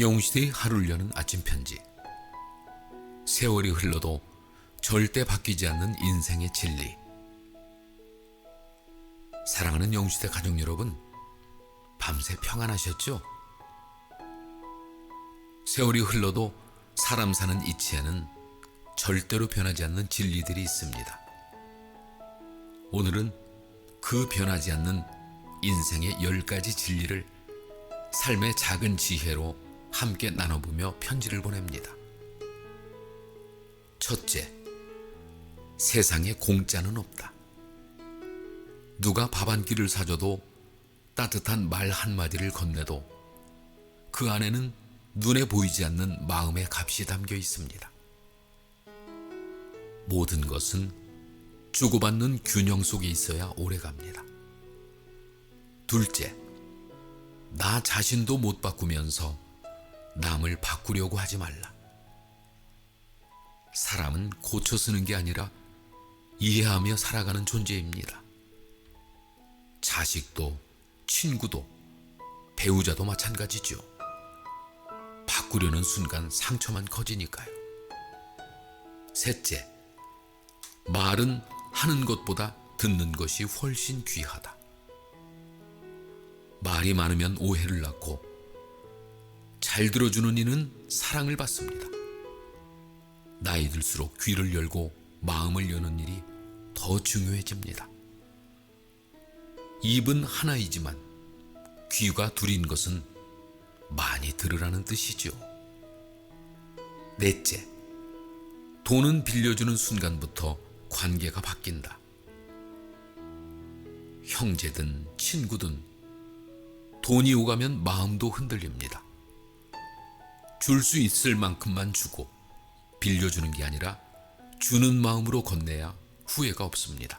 영웅시대의 하루를 여는 아침 편지. 세월이 흘러도 절대 바뀌지 않는 인생의 진리. 사랑하는 영웅시대 가족 여러분, 밤새 평안하셨죠? 세월이 흘러도 사람 사는 이치에는 절대로 변하지 않는 진리들이 있습니다. 오늘은 그 변하지 않는 인생의 열 가지 진리를 삶의 작은 지혜로 함께 나눠보며 편지를 보냅니다. 첫째, 세상에 공짜는 없다. 누가 밥 한 끼를 사줘도 따뜻한 말 한마디를 건네도 그 안에는 눈에 보이지 않는 마음의 값이 담겨 있습니다. 모든 것은 주고받는 균형 속에 있어야 오래 갑니다. 둘째, 나 자신도 못 바꾸면서 남을 바꾸려고 하지 말라. 사람은 고쳐 쓰는 게 아니라 이해하며 살아가는 존재입니다. 자식도, 친구도, 배우자도 마찬가지죠. 바꾸려는 순간 상처만 커지니까요. 셋째, 말은 하는 것보다 듣는 것이 훨씬 귀하다. 말이 많으면 오해를 낳고 잘 들어주는 이는 사랑을 받습니다. 나이 들수록 귀를 열고 마음을 여는 일이 더 중요해집니다. 입은 하나이지만 귀가 둘인 것은 많이 들으라는 뜻이죠. 넷째, 돈은 빌려주는 순간부터 관계가 바뀐다. 형제든 친구든 돈이 오가면 마음도 흔들립니다. 줄 수 있을 만큼만 주고 빌려주는 게 아니라 주는 마음으로 건네야 후회가 없습니다.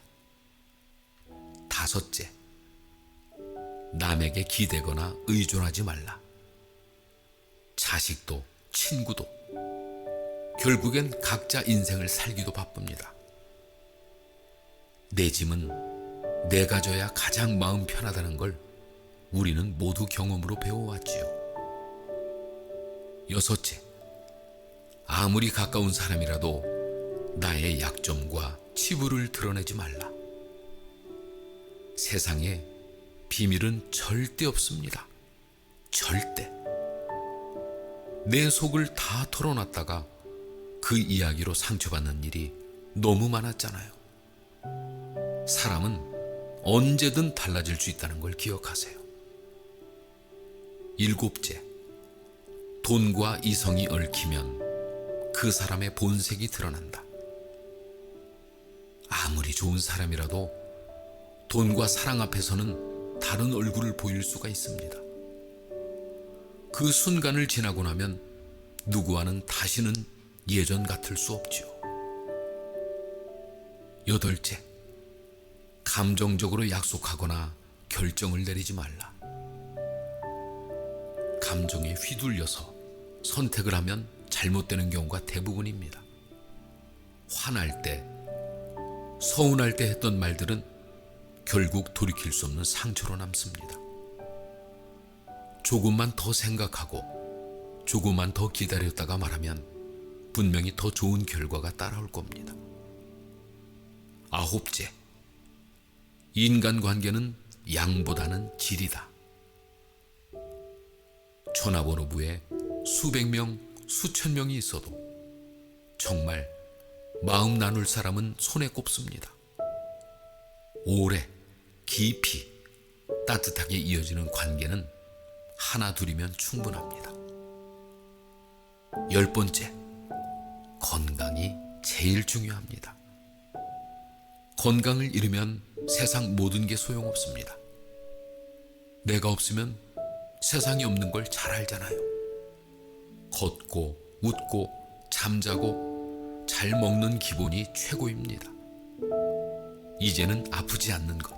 다섯째, 남에게 기대거나 의존하지 말라. 자식도 친구도 결국엔 각자 인생을 살기도 바쁩니다. 내 짐은 내가 져야 가장 마음 편하다는 걸 우리는 모두 경험으로 배워왔지요. 여섯째, 아무리 가까운 사람이라도 나의 약점과 치부를 드러내지 말라. 세상에 비밀은 절대 없습니다. 절대. 내 속을 다 털어놨다가 그 이야기로 상처받는 일이 너무 많았잖아요. 사람은 언제든 달라질 수 있다는 걸 기억하세요. 일곱째, 돈과 이성이 얽히면 그 사람의 본색이 드러난다. 아무리 좋은 사람이라도 돈과 사랑 앞에서는 다른 얼굴을 보일 수가 있습니다. 그 순간을 지나고 나면 누구와는 다시는 예전 같을 수 없지요. 여덟째, 감정적으로 약속하거나 결정을 내리지 말라. 감정에 휘둘려서 선택을 하면 잘못되는 경우가 대부분입니다. 화날 때, 서운할 때 했던 말들은 결국 돌이킬 수 없는 상처로 남습니다. 조금만 더 생각하고 조금만 더 기다렸다가 말하면 분명히 더 좋은 결과가 따라올 겁니다. 아홉째, 인간관계는 양보다는 질이다. 전화번호부에 수백 명, 수천 명이 있어도 정말 마음 나눌 사람은 손에 꼽습니다. 오래, 깊이, 따뜻하게 이어지는 관계는 하나 둘이면 충분합니다. 열 번째, 건강이 제일 중요합니다. 건강을 잃으면 세상 모든 게 소용없습니다. 내가 없으면 세상이 없는 걸 잘 알잖아요. 걷고, 웃고, 잠자고, 잘 먹는 기본이 최고입니다. 이제는 아프지 않는 것.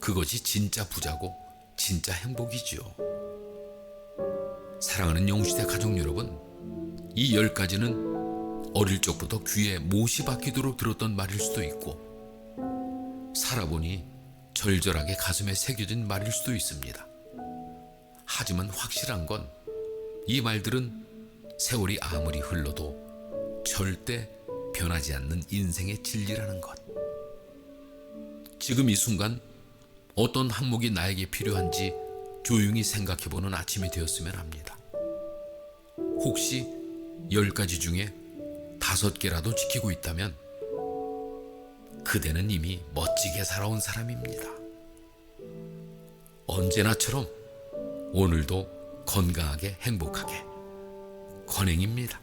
그것이 진짜 부자고, 진짜 행복이지요. 사랑하는 영시대 가족 여러분, 이 열 가지는 어릴 적부터 귀에 못이 박히도록 들었던 말일 수도 있고, 살아보니 절절하게 가슴에 새겨진 말일 수도 있습니다. 하지만 확실한 건 이 말들은 세월이 아무리 흘러도 절대 변하지 않는 인생의 진리라는 것. 지금 이 순간 어떤 항목이 나에게 필요한지 조용히 생각해보는 아침이 되었으면 합니다. 혹시 열 가지 중에 다섯 개라도 지키고 있다면 그대는 이미 멋지게 살아온 사람입니다. 언제나처럼 오늘도 건강하게 행복하게 권행입니다.